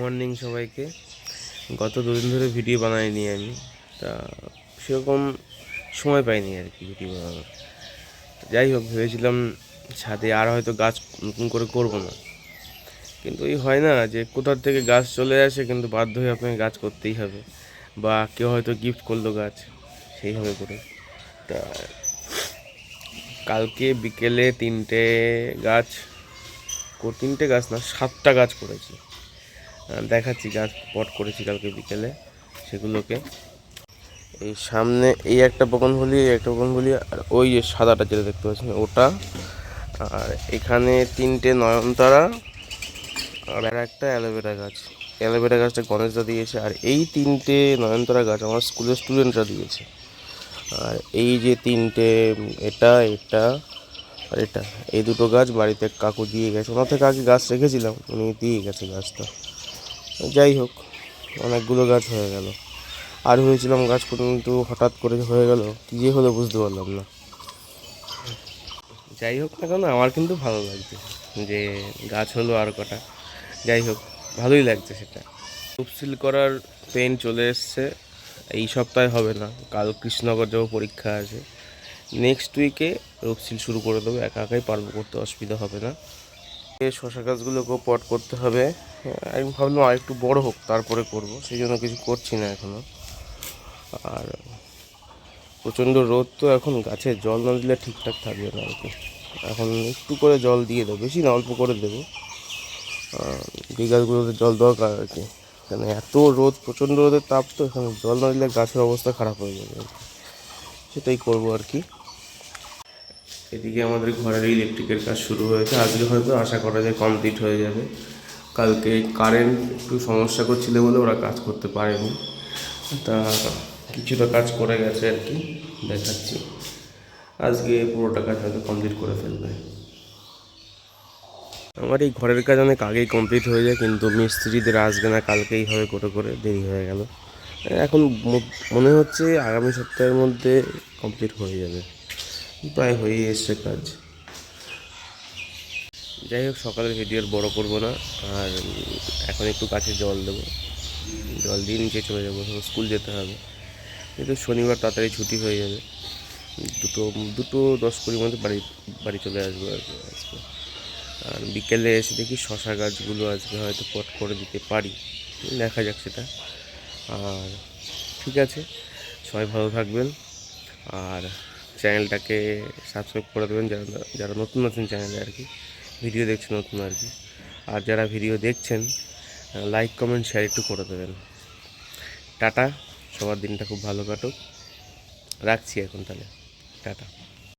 Morning সবাইকে। গত দুদিন ধরে ভিডিও বানাইনি আমি। তা সেরকম সময় পাইনি আর কি ভিডিও বানানোর। যাই হোক, ভেবেছিলাম ছাদে আর হয়তো গাছ নতুন করে করব না। কিন্তু এই হয় না যে কোথার থেকে গাছ চলে আসে কিন্তু বাধ্য হয়ে আপনাকে গাছ করতেই হবে। বা কেউ হয়তো গিফট করল গাছ সেইভাবে করে। তা কালকে বিকেলে তিনটে গাছ তিনটে গাছ না, সাতটা গাছ করেছি। দেখাচ্ছি গাছ পট করেছি কালকে বিকেলে সেগুলোকে। এই সামনে এই একটা বকন বগনভলি এই একটা বকন বগনভলি আর ওই যে সাদাটা যেটা দেখতে পাচ্ছেন ওটা। আর এখানে তিনটে নয়নতারা আর আর একটা অ্যালোভেরা গাছ। অ্যালোভেরা গাছটা গণেশদা দিয়েছে, আর এই তিনটে নয়নতারা গাছ আমার স্কুলের স্টুডেন্টরা দিয়েছে। আর এই যে তিনটে, এটা এটা, আর এটা, এই দুটো গাছ বাড়িতে কাকু দিয়ে গেছে। ওনার থেকে আগে গাছ রেখেছিলাম, উনি দিয়ে গেছে গাছটা। যাই হোক, অনেকগুলো গাছ হয়ে গেল। আর হয়েছিলাম গাছ কিন্তু হঠাৎ করে হয়ে গেল, কী যে হলো বুঝতে পারলাম না। যাই হোক না কেন, আমার কিন্তু ভালো লাগছে যে গাছ হলো আর কটা। যাই হোক, ভালোই লাগছে সেটা। তফসিল করার পেন চলে এসছে, এই সপ্তাহে হবে না, কাল কৃষ্ণনগর যাব, পরীক্ষা আছে। নেক্সট উইকে রূপসিল শুরু করে দেবো, একা একাই পারব, করতে অসুবিধা হবে না। শশা গাছগুলোকেও পট করতে হবে। আমি ভাবলাম আর একটু বড় হোক, তারপরে করব। সেই জন্য কিছু করছি না এখনও আর প্রচণ্ড রোদ তো এখন, গাছে জল না দিলে ঠিকঠাক থাকবে না আর কি। এখন একটু করে জল দিয়ে দেবো, বেশি না, অল্প করে দেবো। যে গাছগুলোতে জল দরকার আর কি। কেন এত রোদ, প্রচণ্ড রোদের তাপ তো, এখানে জল না দিলে গাছের অবস্থা খারাপ হয়ে যাবে সেটাই করব আর কি। এদিকে আমাদের ঘরের ইলেকট্রিকের কাজ শুরু হয়েছে। আজকে হয়তো আশা করা যায় কমপ্লিট হয়ে যাবে। কালকে কারেন্ট একটু সমস্যা করছিল বলে ওরা কাজ করতে পারেনি। তা কিছুটা কাজ করে গেছে আর কি, দেখাচ্ছি। আজকে পুরোটা কাজ হয়তো কমপ্লিট করে ফেলবে। আমার এই ঘরের কাজ অনেক আগেই কমপ্লিট হয়ে যায়, কিন্তু মিস্ত্রিদের আসবে না, কালকেই হবে করে করে, দেরি হয়ে গেল। এখন মনে হচ্ছে আগামী সপ্তাহের মধ্যে কমপ্লিট হয়ে যাবে। প্রায় হয়েই এসছে কাজ। যাই হোক, সকালের ভিডিও আর বড় করব না, আর এখন একটু কাছে জল দেবো। জল দিয়ে নিচে চলে যাব স্কুল যেতে হবে। কিন্তু শনিবার তাড়াতাড়ি ছুটি হয়ে যাবে, দুটো দুটো দশ কুড়ির মধ্যে বাড়ি বাড়ি চলে আসব আর কি আজকে আর বিকেলে এসে দেখি শশা গাছগুলো আজকে হয়তো পট করে দিতে পারি, দেখা যাক সেটা। আর ঠিক আছে, সবাই ভালো থাকবেন, আর চ্যানেলটাকে সাবস্ক্রাইব করে দেবেন, যারা যারা নতুন আছেন চ্যানেলে আর কি, ভিডিও দেখছেন নতুন আর কি। আর যারা ভিডিও দেখছেন লাইক কমেন্ট শেয়ার একটু করে দেবেন। টাটা, সবার দিনটা খুব ভালো কাটুক। রাখছি এখন তাহলে। টাটা।